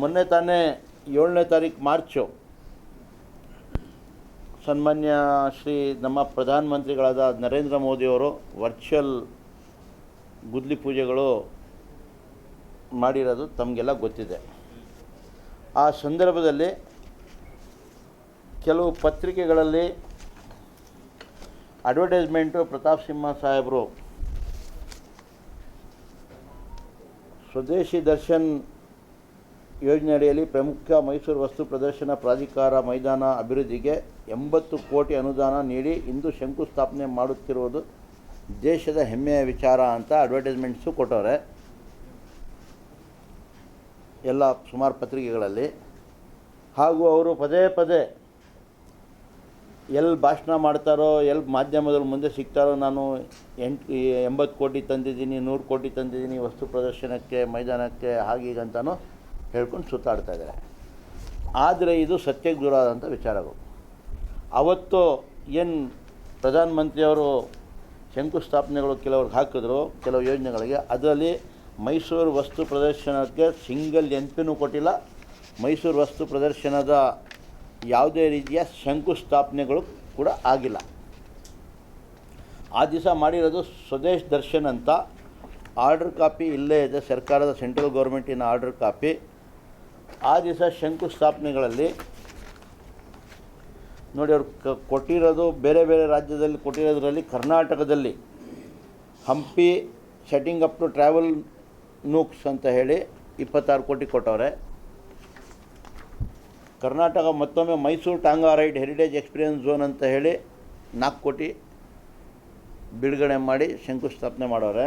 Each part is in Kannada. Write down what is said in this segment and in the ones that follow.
ಮೊನ್ನೆ ತಾನೇ ಏಳನೇ ತಾರೀಕು ಮಾರ್ಚು. ಸನ್ಮಾನ್ಯ ಶ್ರೀ ನಮ್ಮ ಪ್ರಧಾನಮಂತ್ರಿಗಳಾದ ನರೇಂದ್ರ ಮೋದಿಯವರು ವರ್ಚುವಲ್ ಗುದ್ಲಿ ಪೂಜೆಗಳು ಮಾಡಿರೋದು ತಮಗೆಲ್ಲ ಗೊತ್ತಿದೆ. ಆ ಸಂದರ್ಭದಲ್ಲಿ ಕೆಲವು ಪತ್ರಿಕೆಗಳಲ್ಲಿ ಅಡ್ವರ್ಟೈಸ್ಮೆಂಟು ಪ್ರತಾಪ್ ಸಿಂಹ ಸಾಹೇಬರು, ಸ್ವದೇಶಿ ದರ್ಶನ್ ಯೋಜನೆ ಅಡಿಯಲ್ಲಿ ಪ್ರಮುಖ ಮೈಸೂರು ವಸ್ತು ಪ್ರದರ್ಶನ ಪ್ರಾಧಿಕಾರ ಮೈದಾನ ಅಭಿವೃದ್ಧಿಗೆ ಎಂಬತ್ತು ಕೋಟಿ ಅನುದಾನ ನೀಡಿ ಇಂದು ಶಂಕುಸ್ಥಾಪನೆ ಮಾಡುತ್ತಿರುವುದು ದೇಶದ ಹೆಮ್ಮೆಯ ವಿಚಾರ ಅಂತ ಅಡ್ವರ್ಟೈಸ್ಮೆಂಟ್ಸು ಕೊಟ್ಟವ್ರೆ. ಎಲ್ಲ ಸುಮಾರು ಪತ್ರಿಕೆಗಳಲ್ಲಿ. ಹಾಗೂ ಅವರು ಪದೇ ಪದೇ ಎಲ್ಲಿ ಭಾಷಣ ಮಾಡ್ತಾರೋ ಎಲ್ಲಿ ಮಾಧ್ಯಮದಲ್ಲಿ ಮುಂದೆ ಸಿಗ್ತಾರೋ, ನಾನು ಎಂಟು ಎಂಬತ್ತು ಕೋಟಿ ತಂದಿದ್ದೀನಿ, ನೂರು ಕೋಟಿ ತಂದಿದ್ದೀನಿ ವಸ್ತು ಪ್ರದರ್ಶನಕ್ಕೆ, ಮೈದಾನಕ್ಕೆ ಹಾಗೆ ಹೀಗೆ ಅಂತಲೂ ಹೇಳ್ಕೊಂಡು ಸುತ್ತಾಡ್ತಾ ಇದ್ದಾರೆ. ಆದರೆ ಇದು ಸತ್ಯಕ್ಕೆ ದೂರ ಆದಂಥ ವಿಚಾರಗಳು. ಅವತ್ತು ಏನು ಪ್ರಧಾನಮಂತ್ರಿಯವರು ಶಂಕುಸ್ಥಾಪನೆಗಳು ಕೆಲವ್ರಿಗೆ ಹಾಕಿದ್ರು, ಕೆಲವು ಯೋಜನೆಗಳಿಗೆ, ಅದರಲ್ಲಿ ಮೈಸೂರು ವಸ್ತು ಪ್ರದರ್ಶನಕ್ಕೆ ಸಿಂಗಲ್ ಎನ್ಪಿನೂ ಕೊಟ್ಟಿಲ್ಲ. ಮೈಸೂರು ವಸ್ತು ಪ್ರದರ್ಶನದ ಯಾವುದೇ ರೀತಿಯ ಶಂಕುಸ್ಥಾಪನೆಗಳು ಕೂಡ ಆಗಿಲ್ಲ. ಆ ದಿವಸ ಮಾಡಿರೋದು ಸ್ವದೇಶ್ ದರ್ಶನ್ ಅಂತ. ಆರ್ಡ್ರ್ ಕಾಪಿ ಇಲ್ಲೇ ಇದೆ ಸರ್ಕಾರದ ಸೆಂಟ್ರಲ್ ಗೌರ್ಮೆಂಟಿನ ಆರ್ಡ್ರ್ ಕಾಪಿ. ಆ ದಿವಸ ಶಂಕುಸ್ಥಾಪನೆಗಳಲ್ಲಿ ನೋಡಿ ಅವ್ರು ಕ ಕೊಟ್ಟಿರೋದು ಬೇರೆ ಬೇರೆ ರಾಜ್ಯದಲ್ಲಿ ಕೊಟ್ಟಿರೋದ್ರಲ್ಲಿ ಕರ್ನಾಟಕದಲ್ಲಿ Hampi setting up to travel nooks ಅಂತ ಹೇಳಿ ಇಪ್ಪತ್ತಾರು ಕೋಟಿ ಕೊಟ್ಟವ್ರೆ. ಕರ್ನಾಟಕ ಮತ್ತೊಮ್ಮೆ Mysuru tonga ride heritage experience zone ಅಂತ ಹೇಳಿ ನಾಲ್ಕು ಕೋಟಿ ಬಿಡುಗಡೆ ಮಾಡಿ ಶಂಕುಸ್ಥಾಪನೆ ಮಾಡವ್ರೆ.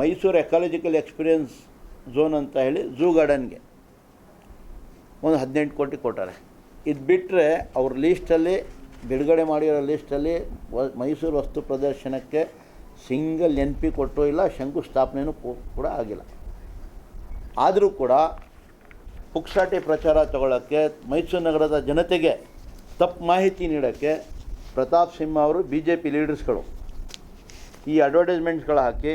ಮೈಸೂರು ಎಕಾಲಜಿಕಲ್ ಎಕ್ಸ್ಪೀರಿಯನ್ಸ್ ಝೋನ್ ಅಂತ ಹೇಳಿ ಝೂ ಗಾರ್ಡನ್ಗೆ. ಒಂದು ಹದಿನೆಂಟು ಕೋಟಿ ಕೊಟ್ಟಾರೆ. ಇದು ಬಿಟ್ಟರೆ ಅವ್ರ ಲೀಸ್ಟಲ್ಲಿ ಬಿಡುಗಡೆ ಮಾಡಿರೋ ಲೀಸ್ಟಲ್ಲಿ ಮೈಸೂರು ವಸ್ತು ಪ್ರದರ್ಶನಕ್ಕೆ ಸಿಂಗಲ್ ಎನ್ ಪಿ ಕೊಟ್ಟೋ ಇಲ್ಲ ಶಂಕುಸ್ಥಾಪನೆಯೂ ಕೂಡ ಆಗಿಲ್ಲ. ಆದರೂ ಕೂಡ ಪುಕ್ಸಾಟಿ ಪ್ರಚಾರ ತಗೊಳ್ಳೋಕ್ಕೆ ಮೈಸೂರು ನಗರದ ಜನತೆಗೆ ತಪ್ಪು ಮಾಹಿತಿ ನೀಡೋಕ್ಕೆ ಪ್ರತಾಪ್ ಸಿಂಹ ಅವರು ಬಿ ಜೆ ಪಿ ಲೀಡರ್ಸ್ಗಳು ಈ ಅಡ್ವರ್ಟೈಸ್ಮೆಂಟ್ಸ್ಗಳು ಹಾಕಿ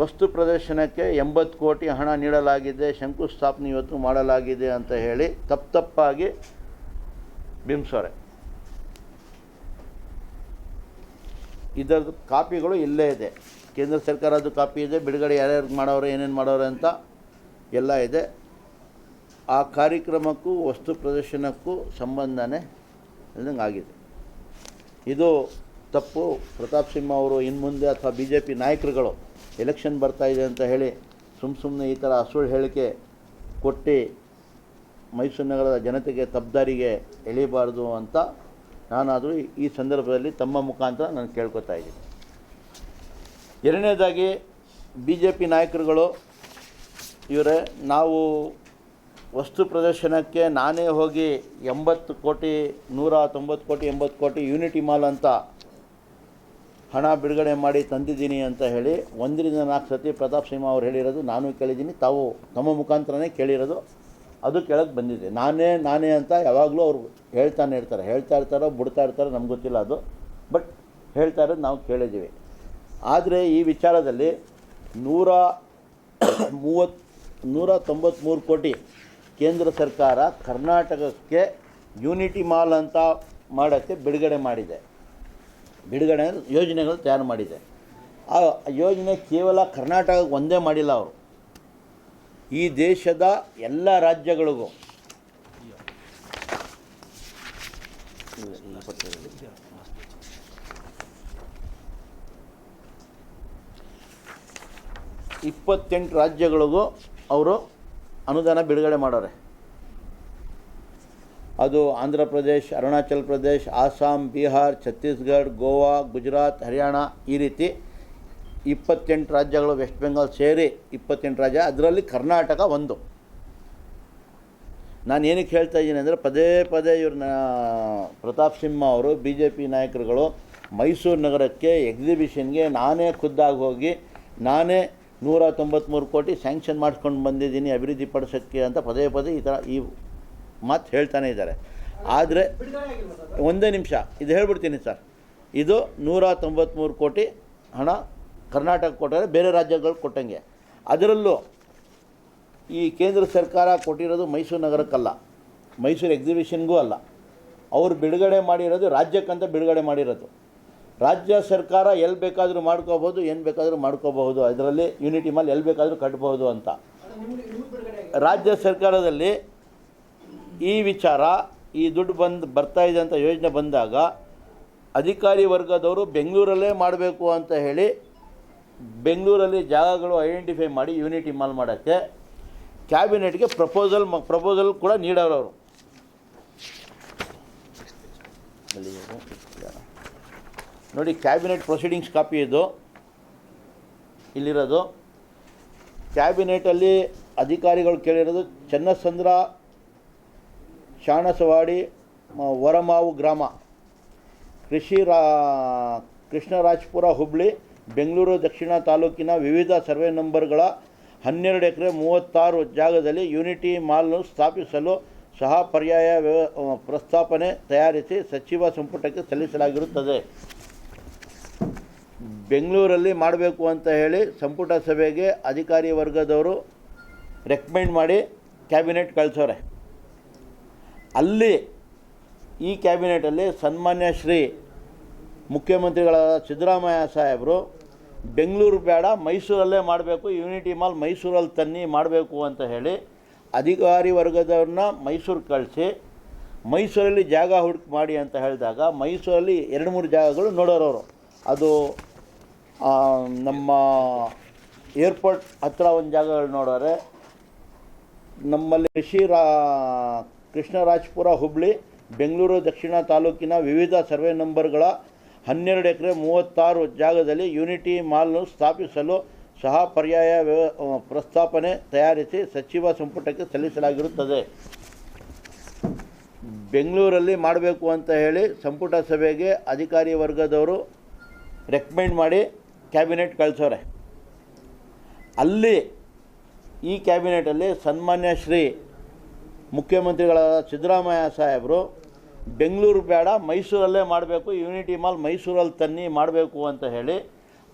ವಸ್ತು ಪ್ರದರ್ಶನಕ್ಕೆ ಎಂಬತ್ತು ಕೋಟಿ ಹಣ ನೀಡಲಾಗಿದೆ, ಶಂಕುಸ್ಥಾಪನೆ ಇವತ್ತು ಮಾಡಲಾಗಿದೆ ಅಂತ ಹೇಳಿ ತಪ್ಪು ತಪ್ಪಾಗಿ ಬಿಂಬಿಸೋರೆ. ಇದರದ್ದು ಕಾಪಿಗಳು ಇಲ್ಲೇ ಇದೆ. ಕೇಂದ್ರ ಸರ್ಕಾರದ್ದು ಕಾಪಿ ಇದೆ, ಬಿಡುಗಡೆ ಯಾರ್ಯಾರು ಮಾಡೋರು, ಏನೇನು ಮಾಡೋರು ಅಂತ ಎಲ್ಲ ಇದೆ. ಆ ಕಾರ್ಯಕ್ರಮಕ್ಕೂ, ವಸ್ತು ಪ್ರದರ್ಶನಕ್ಕೂ ಸಂಬಂಧನೇ ಇಲ್ದಂಗೆ ಆಗಿದೆ ಇದು ತಪ್ಪು. ಪ್ರತಾಪ್ ಸಿಂಹ ಅವರು ಇನ್ನು ಮುಂದೆ ಅಥವಾ ಬಿ ಜೆ ಪಿ ನಾಯಕರುಗಳು ಎಲೆಕ್ಷನ್ ಬರ್ತಾ ಇದೆ ಅಂತ ಹೇಳಿ ಸುಮ್ಮ ಸುಮ್ಮನೆ ಈ ಥರ ಸುಳ್ಳು ಹೇಳಿಕೆ ಕೊಟ್ಟು ಮೈಸೂರು ನಗರದ ಜನತೆಗೆ ತಬ್ದಾರಿಗೆ ಎಳಿಬಾರ್ದು ಅಂತ ನಾನಾದರೂ ಈ ಸಂದರ್ಭದಲ್ಲಿ ತಮ್ಮ ಮುಖಾಂತರ ನಾನು ಕೇಳ್ಕೊತಾ ಇದ್ದೀನಿ. ಎರಡನೇದಾಗಿ ಬಿ ಜೆ ಪಿ ನಾಯಕರುಗಳು, ಇವರೇ, ನಾವು ವಸ್ತು ಪ್ರದರ್ಶನಕ್ಕೆ ನಾನೇ ಹೋಗಿ ಎಂಬತ್ತು ಕೋಟಿ, ನೂರ ತೊಂಬತ್ತು ಕೋಟಿ, ಎಂಬತ್ತು ಕೋಟಿ ಯೂನಿಟಿ ಮಾಲ್ ಅಂತ ಹಣ ಬಿಡುಗಡೆ ಮಾಡಿ ತಂದಿದ್ದೀನಿ ಅಂತ ಹೇಳಿ ಒಂದರಿಂದ ನಾಲ್ಕು ಸತಿ ಪ್ರತಾಪ್ ಸಿಂಹ ಅವ್ರು ಹೇಳಿರೋದು, ನಾನು ಕೇಳಿದ್ದೀನಿ, ತಾವು ತಮ್ಮ ಮುಖಾಂತರನೇ ಕೇಳಿರೋದು, ಅದು ಕೇಳೋಕ್ಕೆ ಬಂದಿದೆ. ನಾನೇ ನಾನೇ ಅಂತ ಯಾವಾಗಲೂ ಅವರು ಹೇಳ್ತಾನೆ ಇರ್ತಾರೆ. ಹೇಳ್ತಾ ಇರ್ತಾರೋ, ಬಿಡ್ತಾ ಇರ್ತಾರೋ, ನಮ್ಗೆ ಗೊತ್ತಿಲ್ಲ ಅದು. ಬಟ್ ಹೇಳ್ತಾ ಇರೋದು ನಾವು ಕೇಳಿದ್ದೀವಿ. ಆದರೆ ಈ ವಿಚಾರದಲ್ಲಿ ನೂರ ಮೂವತ್ತು ನೂರ ತೊಂಬತ್ತ್ಮೂರು ಕೋಟಿ ಕೇಂದ್ರ ಸರ್ಕಾರ ಕರ್ನಾಟಕಕ್ಕೆ ಯೂನಿಟಿ ಮಾಲ್ ಅಂತ ಮಾಡೋಕ್ಕೆ ಬಿಡುಗಡೆ ಮಾಡಿದೆ. ಬಿಡುಗಡೆ ಯೋಜನೆಗಳು ತಯಾರು ಮಾಡಿದೆ. ಆ ಯೋಜನೆ ಕೇವಲ ಕರ್ನಾಟಕಕ್ಕೆ ಒಂದೇ ಮಾಡಿಲ್ಲ ಅವರು. ಈ ದೇಶದ ಎಲ್ಲ ರಾಜ್ಯಗಳಿಗೂ. ಇಪ್ಪತ್ತೆಂಟು ರಾಜ್ಯಗಳಿಗೂ ಅವರು ಅನುದಾನ ಬಿಡುಗಡೆ ಮಾಡೋರೆ. ಅದು ಆಂಧ್ರ ಪ್ರದೇಶ್, ಅರುಣಾಚಲ್ ಪ್ರದೇಶ್ ಆಸಾಮ್ ಬಿಹಾರ್ ಛತ್ತೀಸ್ಗಢ ಗೋವಾ, ಗುಜರಾತ್, ಹರಿಯಾಣ ಈ ರೀತಿ ಇಪ್ಪತ್ತೆಂಟು ರಾಜ್ಯಗಳು, ವೆಸ್ಟ್ ಬೆಂಗಾಲ್ ಸೇರಿ ಇಪ್ಪತ್ತೆಂಟು ರಾಜ್ಯ. ಅದರಲ್ಲಿ ಕರ್ನಾಟಕ ಒಂದು. ನಾನು ಏನಕ್ಕೆ ಹೇಳ್ತಾ ಇದ್ದೀನಿ ಅಂದರೆ ಪದೇ ಪದೇ ಇವ್ರನ್ನ ಪ್ರತಾಪ್ ಸಿಂಹ ಅವರು ಬಿ ಜೆ ಪಿ ನಾಯಕರುಗಳು ಮೈಸೂರು ನಗರಕ್ಕೆ ಎಕ್ಸಿಬಿಷನ್ಗೆ ನಾನೇ ಖುದ್ದಾಗಿ ಹೋಗಿ ನಾನೇ ನೂರ ತೊಂಬತ್ತ್ಮೂರು ಕೋಟಿ ಸ್ಯಾಂಕ್ಷನ್ ಮಾಡಿಸ್ಕೊಂಡು ಬಂದಿದ್ದೀನಿ ಅಭಿವೃದ್ಧಿ ಪಡಿಸೋಕ್ಕೆ ಅಂತ ಪದೇ ಪದೇ ಈ ಥರ ಈ ಮಾತು ಹೇಳ್ತಾನೆ ಇದ್ದಾರೆ. ಆದರೆ ಒಂದೇ ನಿಮಿಷ, ಇದು ಹೇಳ್ಬಿಡ್ತೀನಿ ಸರ್. ಇದು ನೂರ ತೊಂಬತ್ತ್ಮೂರು ಕೋಟಿ ಹಣ ಕರ್ನಾಟಕ ಕೊಟ್ಟರೆ ಬೇರೆ ರಾಜ್ಯಗಳು ಕೊಟ್ಟಂಗೆ. ಅದರಲ್ಲೂ ಈ ಕೇಂದ್ರ ಸರ್ಕಾರ ಕೊಟ್ಟಿರೋದು ಮೈಸೂರು ನಗರಕ್ಕಲ್ಲ, ಮೈಸೂರು ಎಕ್ಸಿಬಿಷನ್ಗೂ ಅಲ್ಲ. ಅವರು ಬಿಡುಗಡೆ ಮಾಡಿರೋದು ರಾಜ್ಯಕ್ಕಂತ ಬಿಡುಗಡೆ ಮಾಡಿರೋದು. ರಾಜ್ಯ ಸರ್ಕಾರ ಎಲ್ಲಿ ಬೇಕಾದರೂ ಮಾಡ್ಕೋಬೋದು ಏನು ಬೇಕಾದರೂ ಮಾಡ್ಕೋಬಹುದು, ಅದರಲ್ಲಿ ಯೂನಿಟಿ ಮಾಲ್ ಎಲ್ಲಿ ಬೇಕಾದರೂ ಕಟ್ಬೋದು ಅಂತ. ರಾಜ್ಯ ಸರ್ಕಾರದಲ್ಲಿ ಈ ವಿಚಾರ, ಈ ದುಡ್ಡು ಬಂದು, ಬರ್ತಾ ಇದೆ ಅಂತ ಯೋಜನೆ ಬಂದಾಗ ಅಧಿಕಾರಿ ವರ್ಗದವರು ಬೆಂಗಳೂರಲ್ಲೇ ಮಾಡಬೇಕು ಅಂತ ಹೇಳಿ ಬೆಂಗಳೂರಲ್ಲಿ ಜಾಗಗಳು ಐಡೆಂಟಿಫೈ ಮಾಡಿ ಯೂನಿಟಿ ಮಾಲ್ ಮಾಡೋಕ್ಕೆ ಕ್ಯಾಬಿನೆಟ್ಗೆ ಪ್ರಪೋಸಲ್ ಪ್ರಪೋಸಲ್ ಕೂಡ ನೀಡೋರು ನೋಡಿ, ಕ್ಯಾಬಿನೆಟ್ ಪ್ರೊಸೀಡಿಂಗ್ಸ್ ಕಾಪಿ ಇದು. ಇಲ್ಲಿರೋದು. ಕ್ಯಾಬಿನೆಟಲ್ಲಿ ಅಧಿಕಾರಿಗಳು ಕೇಳಿರೋದು, ಚನ್ನಸಂದ್ರ ಶಾಣಸವಾಡಿ ವರಮಾವು ಗ್ರಾಮ. ಕೃಷಿ ರಾ, ಕೃಷ್ಣರಾಜಪುರ ಹುಬ್ಳಿ, ಬೆಂಗಳೂರು ದಕ್ಷಿಣ ತಾಲೂಕಿನ ವಿವಿಧ ಸರ್ವೆ ನಂಬರ್ಗಳ ಹನ್ನೆರಡು ಎಕರೆ ಮೂವತ್ತಾರು ಜಾಗದಲ್ಲಿ ಯೂನಿಟಿ ಮಾಲ್ನು ಸ್ಥಾಪಿಸಲು ಸಹ ಪರ್ಯಾಯ ವ್ಯವ ಪ್ರಸ್ತಾಪನೆ ತಯಾರಿಸಿ ಸಚಿವ ಸಂಪುಟಕ್ಕೆ ಸಲ್ಲಿಸಲಾಗಿರುತ್ತದೆ. ಬೆಂಗಳೂರಲ್ಲಿ ಮಾಡಬೇಕು ಅಂತ ಹೇಳಿ ಸಂಪುಟ ಸಭೆಗೆ ಅಧಿಕಾರಿ ವರ್ಗದವರು ರೆಕಮೆಂಡ್ ಮಾಡಿ ಕ್ಯಾಬಿನೆಟ್ ಕಳಿಸೋರೆ. ಅಲ್ಲಿ ಈ ಕ್ಯಾಬಿನೆಟಲ್ಲಿ ಸನ್ಮಾನ್ಯ ಶ್ರೀ ಮುಖ್ಯಮಂತ್ರಿಗಳಾದ ಸಿದ್ದರಾಮಯ್ಯ ಸಾಹೇಬರು, ಬೆಂಗಳೂರು ಬೇಡ, ಮೈಸೂರಲ್ಲೇ ಮಾಡಬೇಕು ಯೂನಿಟಿ ಮಾಲ್ ಮೈಸೂರಲ್ಲಿ ತನ್ನಿ ಮಾಡಬೇಕು ಅಂತ ಹೇಳಿ ಅಧಿಕಾರಿ ವರ್ಗದವ್ರನ್ನ ಮೈಸೂರು ಕಳಿಸಿ, ಮೈಸೂರಲ್ಲಿ ಜಾಗ ಹುಡುಕಿ ಮಾಡಿ ಅಂತ ಹೇಳಿದಾಗ ಮೈಸೂರಲ್ಲಿ ಎರಡು ಮೂರು ಜಾಗಗಳು ನೋಡೋರವರು ಅದು ನಮ್ಮ ಏರ್ಪೋರ್ಟ್ ಹತ್ತಿರ ಒಂದು ಜಾಗಗಳು ನೋಡೋರೆ, ನಮ್ಮಲ್ಲಿ ಕೃಷಿ ರಾ ಕೃಷ್ಣರಾಜಪುರ ಹುಬ್ಳಿ, ಬೆಂಗಳೂರು ದಕ್ಷಿಣ ತಾಲೂಕಿನ ವಿವಿಧ ಸರ್ವೆ ನಂಬರ್ಗಳ ಹನ್ನೆರಡು ಎಕರೆ ಮೂವತ್ತಾರು ಜಾಗದಲ್ಲಿ ಯೂನಿಟಿ ಮಾಲ್ನ್ನು ಸ್ಥಾಪಿಸಲು ಸಹ ಪರ್ಯಾಯ ವ್ಯವ ಪ್ರಸ್ತಾಪನೆ ತಯಾರಿಸಿ ಸಚಿವ ಸಂಪುಟಕ್ಕೆ ಸಲ್ಲಿಸಲಾಗಿರುತ್ತದೆ. ಬೆಂಗಳೂರಲ್ಲಿ ಮಾಡಬೇಕು ಅಂತ ಹೇಳಿ ಸಂಪುಟ ಸಭೆಗೆ ಅಧಿಕಾರಿ ವರ್ಗದವರು ರೆಕಮೆಂಡ್ ಮಾಡಿ ಕ್ಯಾಬಿನೆಟ್ ಕಳಿಸೋರೆ. ಅಲ್ಲಿ ಈ ಕ್ಯಾಬಿನೆಟಲ್ಲಿ ಸನ್ಮಾನ್ಯ ಶ್ರೀ ಮುಖ್ಯಮಂತ್ರಿಗಳಾದ ಸಿದ್ದರಾಮಯ್ಯ ಸಾಹೇಬರು, ಬೆಂಗಳೂರು ಬೇಡ, ಮೈಸೂರಲ್ಲೇ ಮಾಡಬೇಕು ಯೂನಿಟಿ ಮಾಲ್ ಮೈಸೂರಲ್ಲಿ ತನ್ನಿ ಮಾಡಬೇಕು ಅಂತ ಹೇಳಿ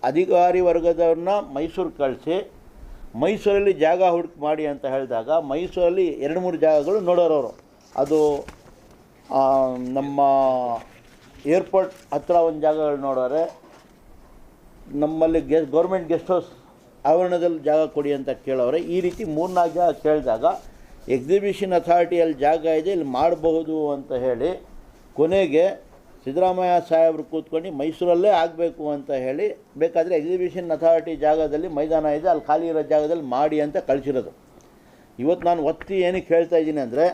ಅಧಿಕಾರಿ ವರ್ಗದವ್ರನ್ನ ಮೈಸೂರು ಕಳಿಸಿ, ಮೈಸೂರಲ್ಲಿ ಜಾಗ ಹುಡುಕಿ ಮಾಡಿ ಅಂತ ಹೇಳಿದಾಗ ಮೈಸೂರಲ್ಲಿ ಎರಡು ಮೂರು ಜಾಗಗಳು ನೋಡೋರವರು ಅದು ನಮ್ಮ ಏರ್ಪೋರ್ಟ್ ಹತ್ರ ಒಂದು ಜಾಗಗಳು ನೋಡೋರೆ, ನಮ್ಮಲ್ಲಿ ಗೆ ಗೌರ್ಮೆಂಟ್ ಗೆಸ್ಟ್ ಹೌಸ್ ಆವರಣದಲ್ಲಿ ಜಾಗ ಕೊಡಿ ಅಂತ ಕೇಳೋರೆ, ಈ ರೀತಿ ಮೂರ್ನಾಲ್ಕು ಜಾಗ ಕೇಳಿದಾಗ ಎಕ್ಸಿಬಿಷನ್ ಅಥಾರಿಟಿಯಲ್ಲಿ ಜಾಗ ಇದೆ, ಇಲ್ಲಿ ಮಾಡಬಹುದು ಅಂತ ಹೇಳಿ ಕೊನೆಗೆ ಸಿದ್ದರಾಮಯ್ಯ ಸಾಹೇಬರು ಕೂತ್ಕೊಂಡು ಮೈಸೂರಲ್ಲೇ ಆಗಬೇಕು ಅಂತ ಹೇಳಿ ಬೇಕಾದರೆ ಎಕ್ಸಿಬಿಷನ್ ಅಥಾರಿಟಿ ಜಾಗದಲ್ಲಿ ಮೈದಾನ ಇದೆ, ಅಲ್ಲಿ ಖಾಲಿ ಇರೋ ಜಾಗದಲ್ಲಿ ಮಾಡಿ ಅಂತ ಕಳಿಸಿರೋದು. ಇವತ್ತು ನಾನು ಒತ್ತಿ ಏನಕ್ಕೆ ಹೇಳ್ತಾ ಇದ್ದೀನಿ ಅಂದರೆ,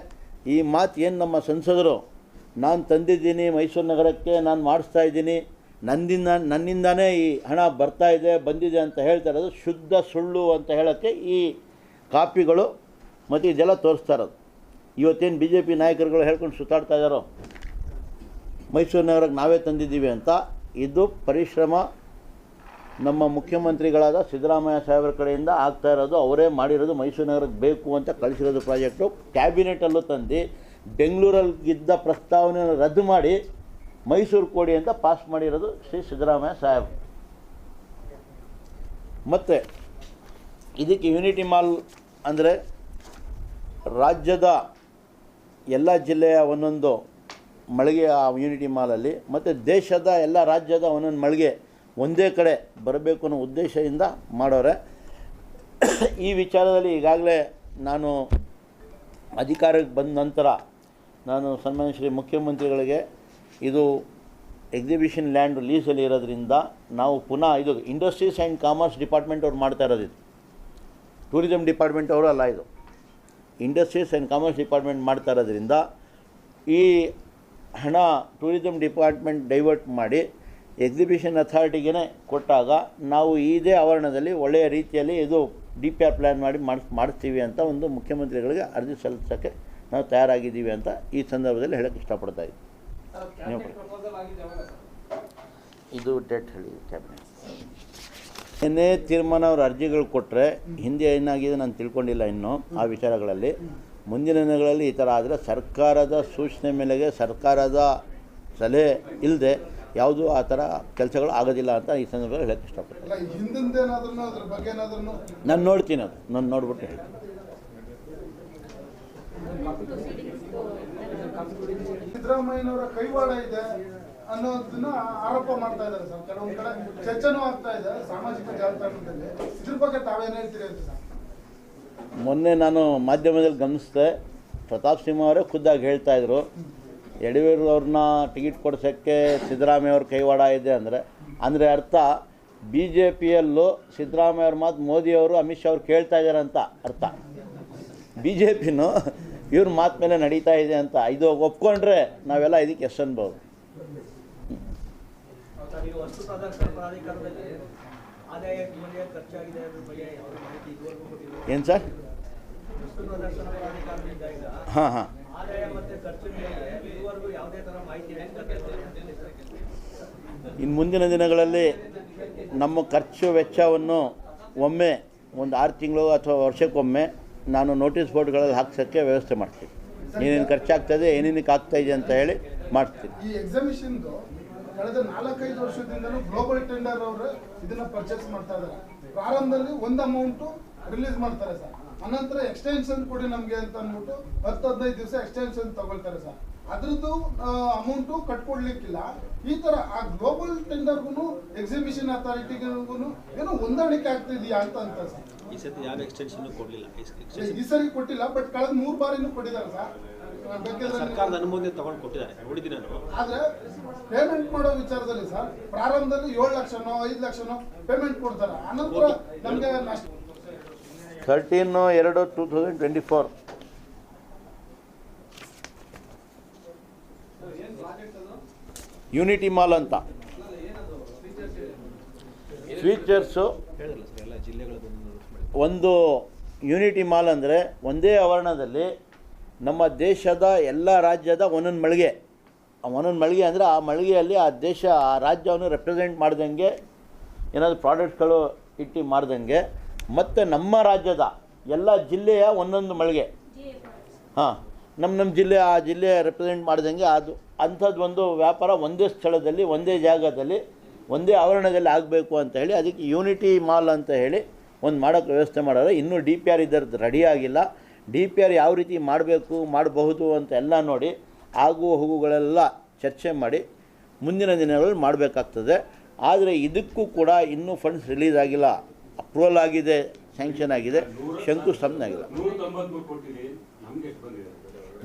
ಈ ಮಾತು ಏನು ನಮ್ಮ ಸಂಸದರು, ನಾನು ತಂದಿದ್ದೀನಿ ಮೈಸೂರು ನಗರಕ್ಕೆ, ನಾನು ಮಾಡಿಸ್ತಾ ಇದ್ದೀನಿ ನನ್ನಿಂದ ನನ್ನಿಂದನೇ ಈ ಹಣ ಬರ್ತಾ ಇದೆ, ಬಂದಿದೆ ಅಂತ ಹೇಳ್ತಾ ಇರೋದು ಶುದ್ಧ ಸುಳ್ಳು ಅಂತ ಹೇಳೋಕ್ಕೆ ಈ ಕಾಪಿಗಳು ಮತ್ತು ಇದೆಲ್ಲ ತೋರಿಸ್ತಾ ಇರೋದು ಇವತ್ತೇನು ಬಿ ಜೆ ಪಿ ನಾಯಕರುಗಳು ಹೇಳ್ಕೊಂಡು ಸುತ್ತಾಡ್ತಾ ಇದ್ದಾರೋ ಮೈಸೂರು ನಗರಕ್ಕೆ ನಾವೇ ತಂದಿದ್ದೀವಿ ಅಂತ. ಇದು ಪರಿಶ್ರಮ ನಮ್ಮ ಮುಖ್ಯಮಂತ್ರಿಗಳಾದ ಸಿದ್ದರಾಮಯ್ಯ ಸಾಹೇಬರ ಕಡೆಯಿಂದ ಆಗ್ತಾ ಇರೋದು, ಅವರೇ ಮಾಡಿರೋದು ಮೈಸೂರು ನಗರಕ್ಕೆ ಬೇಕು ಅಂತ ಕಳಿಸಿರೋದು ಪ್ರಾಜೆಕ್ಟು. ಕ್ಯಾಬಿನೆಟಲ್ಲೂ ತಂದು, ಬೆಂಗಳೂರಲ್ಲಿದ್ದ ಪ್ರಸ್ತಾವನೆಯನ್ನು ರದ್ದು ಮಾಡಿ, ಮೈಸೂರು ಕೊಡಿ ಅಂತ ಪಾಸ್ ಮಾಡಿರೋದು ಶ್ರೀ ಸಿದ್ದರಾಮಯ್ಯ ಸಾಹೇಬ್. ಮತ್ತು, ಇದಕ್ಕೆ ಯೂನಿಟಿ ಮಾಲ್ ಅಂದರೆ ರಾಜ್ಯದ ಎಲ್ಲ ಜಿಲ್ಲೆಯ ಒಂದೊಂದು ಮಳಿಗೆ ಆ ಯೂನಿಟಿ ಮಾಲಲ್ಲಿ ಮತ್ತು ದೇಶದ ಎಲ್ಲ ರಾಜ್ಯದ ಒಂದೊಂದು ಮಳಿಗೆ ಒಂದೇ ಕಡೆ ಬರಬೇಕು ಅನ್ನೋ ಉದ್ದೇಶದಿಂದ ಮಾಡೋರೆ. ಈ ವಿಚಾರದಲ್ಲಿ ಈಗಾಗಲೇ ನಾನು ಅಧಿಕಾರಕ್ಕೆ ಬಂದ ನಂತರ ನಾನು ಸನ್ಮಾನ್ಯ ಶ್ರೀ ಮುಖ್ಯಮಂತ್ರಿಗಳಿಗೆ ಇದು ಎಕ್ಸಿಬಿಷನ್ ಲ್ಯಾಂಡ್ ಲೀಸಲ್ಲಿ ಇರೋದ್ರಿಂದ ನಾವು ಪುನಃ ಇದು ಇಂಡಸ್ಟ್ರೀಸ್ ಆ್ಯಂಡ್ ಕಾಮರ್ಸ್ ಡಿಪಾರ್ಟ್ಮೆಂಟ್ ಅವ್ರು ಮಾಡ್ತಾ ಇರೋದು ಇದು ಟೂರಿಸಮ್ ಡಿಪಾರ್ಟ್ಮೆಂಟ್ ಅವರು ಅಲ್ಲ ಇದು. ಇಂಡಸ್ಟ್ರೀಸ್ ಆ್ಯಂಡ್ ಕಾಮರ್ಸ್ ಡಿಪಾರ್ಟ್ಮೆಂಟ್ ಮಾಡ್ತಾ ಇರೋದ್ರಿಂದ ಈ ಹಣ ಟೂರಿಸಮ್ ಡಿಪಾರ್ಟ್ಮೆಂಟ್ ಡೈವರ್ಟ್ ಮಾಡಿ ಎಕ್ಸಿಬಿಷನ್ ಅಥಾರಿಟಿಗೇ ಕೊಟ್ಟಾಗ ನಾವು ಇದೇ ಆವರಣದಲ್ಲಿ ಒಳ್ಳೆಯ ರೀತಿಯಲ್ಲಿ ಇದು ಡಿ ಪಿ ಆರ್ ಪ್ಲ್ಯಾನ್ ಮಾಡಿ ಮಾಡಿಸ್ ಮಾಡಿಸ್ತೀವಿ ಅಂತ ಒಂದು ಮುಖ್ಯಮಂತ್ರಿಗಳಿಗೆ ಅರ್ಜಿ ಸಲ್ಲಿಸೋಕ್ಕೆ ನಾವು ತಯಾರಾಗಿದ್ದೀವಿ ಅಂತ ಈ ಸಂದರ್ಭದಲ್ಲಿ ಹೇಳೋಕ್ಕೆ ಇಷ್ಟಪಡ್ತಾ ಇದ್ದೀವಿ ಇದು ಡೆಟ್ ಹೇಳಿ ಕ್ಯಾಬಿನೆಟ್. ಏನೇ ತೀರ್ಮಾನ ಅವರು ಅರ್ಜಿಗಳು ಕೊಟ್ಟರೆ ಹಿಂದೆ ಏನಾಗಿದೆ ನಾನು ತಿಳ್ಕೊಂಡಿಲ್ಲ ಇನ್ನೂ ಆ ವಿಚಾರಗಳಲ್ಲಿ. ಮುಂದಿನ ದಿನಗಳಲ್ಲಿ ಈ ಥರ ಆದರೆ ಸರ್ಕಾರದ ಸೂಚನೆ ಮೇಲೆಗೆ ಸರ್ಕಾರದ ಸಲಹೆ ಇಲ್ಲದೆ ಯಾವುದು ಆ ಥರ ಕೆಲಸಗಳು ಆಗೋದಿಲ್ಲ ಅಂತ ಈ ಸಂದರ್ಭದಲ್ಲಿ ಹೇಳಕ್ಕೆ ಇಷ್ಟಪಡ್ತೀನಿ. ನಾನು ನೋಡ್ತೀನಿ ಅದು. ನಾನು ನೋಡ್ಬಿಟ್ಟು ಹೇಳ್ತೀನಿ. ಸಿದ್ದರಾಮಯ್ಯನವರ ಕೈವಾಡ ಇದೆ. ಅನ್ನೋದನ್ನ ಆರೋಪ ಮಾಡ್ತಾ ಇದ್ದಾರೆ ಸರ್. ಕೆಲವೊಂದು ಕಡೆ ಚರ್ಚೆನೂ ಆಗ್ತಾ ಇದೆ, ಸಾಮಾಜಿಕ ಜಾಲತಾಣದಲ್ಲಿ. ಇದ್ರ ಬಗ್ಗೆ ತಾವೇನ್ ಹೇಳ್ತೀರಿ ಅಂತ ಸರ್? ಮೊನ್ನೆ ನಾನು ಮಾಧ್ಯಮದಲ್ಲಿ ಗಮನಿಸಿದೆ, ಪ್ರತಾಪ್ ಸಿಂಹ ಅವರೇ ಖುದ್ದಾಗಿ ಹೇಳ್ತಾ ಇದ್ರು. ಯಡಿಯೂರು ಅವ್ರನ್ನ ಟಿಕೆಟ್ ಕೊಡ್ಸೋಕ್ಕೆ ಸಿದ್ದರಾಮಯ್ಯ ಅವ್ರ ಕೈವಾಡ ಇದೆ ಅಂದರೆ ಅಂದರೆ ಅರ್ಥ ಬಿ ಜೆ ಪಿಯಲ್ಲೂ ಸಿದ್ದರಾಮಯ್ಯ ಅವ್ರ ಮಾತು ಮೋದಿಯವರು ಅಮಿತ್ ಶಾ ಅವ್ರು ಕೇಳ್ತಾ ಇದ್ದಾರೆ ಅಂತ ಅರ್ಥ. ಬಿ ಜೆ ಪಿನೂ ಇವ್ರ ಮಾತು ಮೇಲೆ ನಡೀತಾ ಇದೆ ಅಂತ. ಇದು ಒಪ್ಕೊಂಡ್ರೆ ನಾವೆಲ್ಲ ಇದಕ್ಕೆ ಎಷ್ಟು ಅನ್ಬೋದು ಸರ್, ಈ ವಸ್ತು ಪ್ರದರ್ಶನ ಪ್ರಾಧಿಕಾರದಲ್ಲಿ ಆದಾಯ ಬಗ್ಗೆ ಖರ್ಚಾಗಿದೆ ಅದ್ರ ಬಗ್ಗೆ ಯಾವ ಮಾಹಿತಿ ಇದುವರೆಗೂ ಕೊಟ್ಟಿಲ್ಲ ಏನು ಸರ್? ಹಾಂ ಹಾಂ. ಇನ್ನು ಮುಂದಿನ ದಿನಗಳಲ್ಲಿ ನಮ್ಮ ಖರ್ಚು ವೆಚ್ಚವನ್ನು ಒಮ್ಮೆ ಒಂದು ಆರು ತಿಂಗಳು ಅಥವಾ ವರ್ಷಕ್ಕೊಮ್ಮೆ ನಾನು ನೋಟಿಸ್ ಬೋರ್ಡ್ಗಳಲ್ಲಿ ಹಾಕ್ಸೋಕ್ಕೆ ವ್ಯವಸ್ಥೆ ಮಾಡ್ತೀನಿ. ಏನೇನು ಖರ್ಚಾಗ್ತದೆ, ಏನೇನಕ್ಕೆ ಆಗ್ತಾಯಿದೆ ಅಂತ ಹೇಳಿ ಮಾಡ್ತೀನಿ. ಕಳೆದ ನಾಲ್ಕೈದು ವರ್ಷದಿಂದಲೂ ಗ್ಲೋಬಲ್ ಟೆಂಡರ್ ಅವರು ಇದನ್ನ ಪರ್ಚೇಸ್ ಮಾಡ್ತಾ ಇದ್ದಾರೆ ಪ್ರಾರಂಭದಲ್ಲಿ ಒಂದು ಅಮೌಂಟು ರಿಲೀಸ್ ಮಾಡ್ತಾರೆ ಸರ್. ಅನಂತರ ಎಕ್ಸ್ಟೆನ್ಷನ್ ಕೊಡಿ ನಮಗೆ ಅಂತ ಅಂದ್ಬಿಟ್ಟು ಹತ್ತು ಹದಿನೈದು ದಿವಸ ಎಕ್ಸ್ಟೆನ್ಷನ್ ತಗೊಳ್ತಾರೆ ಸರ್. ಅದ್ರದ್ದು ಅಮೌಂಟು ಕಟ್ಕೊಡ್ಲಿಕ್ಕಿಲ್ಲ. ಈ ತರ ಆ ಗ್ಲೋಬಲ್ ಟೆಂಡರ್ಗೂ ಎಕ್ಸಿಬಿಷನ್ ಅಥಾರಿಟಿಗೂ ಏನೋ ಹೊಂದಾಣಿಕೆ ಆಗ್ತಿದ್ಯಾ ಅಂತ ಅಂತ ಸರ್. ಈ ಸತಿ ಯಾವ ಎಕ್ಸ್ಟೆನ್ಷನ್ ಕೊಡಲಿಲ್ಲ? ಈ ಸರಿ ಕೊಟ್ಟಿಲ್ಲ ಬಟ್ ಕಳೆದ ಮೂರು ಬಾರಿನೂ ಕೊಟ್ಟಿದ್ದಾರೆ ಸರ್. ಸರ್ಕಾರದ ಅನುಮೋದನೆ ತಗೊಂಡು ಕೊಟ್ಟಿದ್ದಾರೆ ನೋಡಿದ್ದೀನಿ ನಾನು ಆದ್ರೆ ಪೇಮೆಂಟ್ ಮಾಡೋ ವಿಚಾರದಲ್ಲಿ ಸರ್ ಪ್ರಾರಂಭದಲ್ಲಿ ಏಳು ಲಕ್ಷನೋ ಐದು ಲಕ್ಷನೋ ಪೇಮೆಂಟ್ ಕೊಡ್ತಾರೆ. ಅನಂತರ ನಮಗೆ ನಷ್ಟ. ಥರ್ಟೀನು ಎರಡು two thousand twenty four unity mall ಅಂತ ಫೀಚರ್ಸು ಒಂದು ಯೂನಿಟಿ ಮಾಲ್ ಅಂದರೆ ಒಂದೇ ಆವರಣದಲ್ಲಿ ನಮ್ಮ ದೇಶದ ಎಲ್ಲ ರಾಜ್ಯದ ಒಂದೊಂದು ಮಳಿಗೆ. ಒಂದೊಂದು ಮಳಿಗೆ ಅಂದರೆ ಆ ಮಳಿಗೆಯಲ್ಲಿ ಆ ದೇಶ, ಆ ರಾಜ್ಯವನ್ನು ರೆಪ್ರೆಸೆಂಟ್ ಮಾಡ್ದಂಗೆ, ಏನಾದರೂ ಪ್ರಾಡಕ್ಟ್ಸ್ಗಳು ಇಟ್ಟು ಮಾಡ್ದಂಗೆ. ಮತ್ತು ನಮ್ಮ ರಾಜ್ಯದ ಎಲ್ಲ ಜಿಲ್ಲೆಯ ಒಂದೊಂದು ಮಳಿಗೆ. ಹಾಂ ನಮ್ಮ ನಮ್ಮ ಜಿಲ್ಲೆ, ಆ ಜಿಲ್ಲೆ ರೆಪ್ರೆಸೆಂಟ್ ಮಾಡ್ದಂಗೆ ಅದು, ಅಂಥದ್ದು ಒಂದು ವ್ಯಾಪಾರ ಒಂದೇ ಸ್ಥಳದಲ್ಲಿ, ಒಂದೇ ಜಾಗದಲ್ಲಿ, ಒಂದೇ ಆವರಣದಲ್ಲಿ ಆಗಬೇಕು ಅಂತ ಹೇಳಿ, ಅದಕ್ಕೆ ಯೂನಿಟಿ ಮಾಲ್ ಅಂತ ಹೇಳಿ ಒಂದು ಮಾಡೋಕ್ಕೆ ವ್ಯವಸ್ಥೆ ಮಾಡೋರು. ಇನ್ನೂ ಡಿ ಪಿ ಆರ್ ಇದರದ್ದು ರೆಡಿ ಆಗಿಲ್ಲ. ಡಿ ಪಿ ಆರ್ ಯಾವ ರೀತಿ ಮಾಡಬೇಕು ಮಾಡಬಹುದು ಅಂತ ಎಲ್ಲ ನೋಡಿ ಆಗುವ ಹೋಗುಗಳೆಲ್ಲ ಚರ್ಚೆ ಮಾಡಿ ಮುಂದಿನ ದಿನಗಳಲ್ಲಿ ಮಾಡಬೇಕಾಗ್ತದೆ. ಆದರೆ ಇದಕ್ಕೂ ಕೂಡ ಇನ್ನೂ ಫಂಡ್ಸ್ ರಿಲೀಸ್ ಆಗಿಲ್ಲ. ಅಪ್ರೂವಲ್ ಆಗಿದೆ ಸ್ಯಾಂಕ್ಷನ್ ಆಗಿದೆ ಶಂಕುಸ್ಥಾಪನೆ ಆಗಿಲ್ಲ.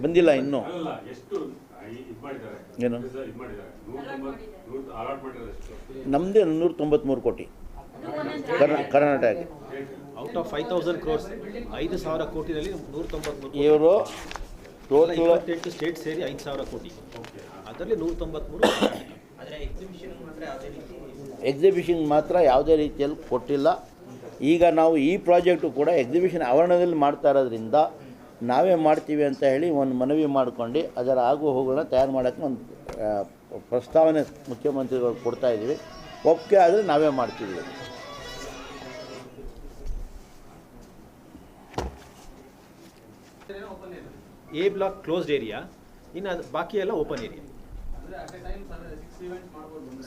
ಬಂದಿಲ್ಲ ಇನ್ನೂ. ಅಲ್ಲ ಎಷ್ಟು? ಇದು ಮಾಡಿದ್ದಾರೆ. ಏನು? ನಮ್ಮದೇ ನೂರ ತೊಂಬತ್ತ್ಮೂರು ಕೋಟಿ. ಕರ್ನಾ Karnataka. Out of five thousand crores ಐದು ಸಾವಿರ ಕೋಟಿನಲ್ಲಿ ನೂರ ತೊಂಬತ್ಮೂರು ಇವರು ಟೋಟಲ್ ಇಪ್ಪತ್ತೆಂಟು ಸ್ಟೇಟ್ ಸೇರಿ ಐದು ಸಾವಿರ ಕೋಟಿ. ಅದರಲ್ಲಿ ನೂರ ತೊಂಬತ್ಮೂರು ಎಕ್ಸಿಬಿಷನ್ ಮಾತ್ರ ಯಾವುದೇ ರೀತಿಯಲ್ಲಿ ಕೊಟ್ಟಿಲ್ಲ. ಈಗ ನಾವು ಈ ಪ್ರಾಜೆಕ್ಟು ಕೂಡ ಎಕ್ಸಿಬಿಷನ್ ಆವರಣದಲ್ಲಿ ಮಾಡ್ತಾ ಇರೋದ್ರಿಂದ ನಾವೇ ಮಾಡ್ತೀವಿ ಅಂತ ಹೇಳಿ ಒಂದು ಮನವಿ ಮಾಡ್ಕೊಂಡು ಅದರ ಆಗು ಹೋಗುಗಳನ್ನ ತಯಾರು ಮಾಡೋಕ್ಕೆ ಒಂದು ಪ್ರಸ್ತಾವನೆ ಮುಖ್ಯಮಂತ್ರಿಗಳು ಕೊಡ್ತಾ ಇದ್ದೀವಿ. ಒಪ್ಪಿಗೆ ಆದರೆ ನಾವೇ ಮಾಡ್ತೀವಿ. ಎ ಬ್ಲಾಕ್ ಕ್ಲೋಸ್ಡ್ ಏರಿಯಾ ಇನ್ನು ಅದು ಬಾಕಿ ಎಲ್ಲ ಓಪನ್ ಏರಿಯಾ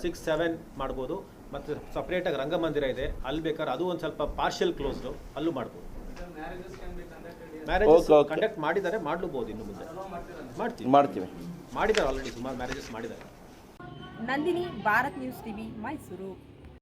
ಸಿಕ್ಸ್ ಸೆವೆನ್ ಮಾಡ್ಬೋದು ಮತ್ತು ಸಪ್ರೇಟಾಗಿ ರಂಗಮಂದಿರ ಇದೆ ಅಲ್ಲಿ ಬೇಕಾದ್ರೆ ಅದು ಒಂದು ಸ್ವಲ್ಪ ಪಾರ್ಷಿಯಲ್ ಕ್ಲೋಸ್ಡು ಅಲ್ಲೂ ಮಾಡ್ಬೋದು. ಮ್ಯಾರೇಜಸ್. ಕಂಡಕ್ಟ್ ಮಾಡಿದ್ದಾರೆ ಮಾಡಲೂಬೋದು ಇನ್ನು ಮುಂದೆ. ಮಾಡ್ತೀವಿ. ಮಾಡ್ತೀವಿ. ಮಾಡಿದ್ದಾರೆ ಆಲ್ರೆಡಿ ಸುಮಾರು ಮ್ಯಾರೇಜಸ್ ಮಾಡಿದ್ದಾರೆ. Nandini Bharat news TV Mysuru.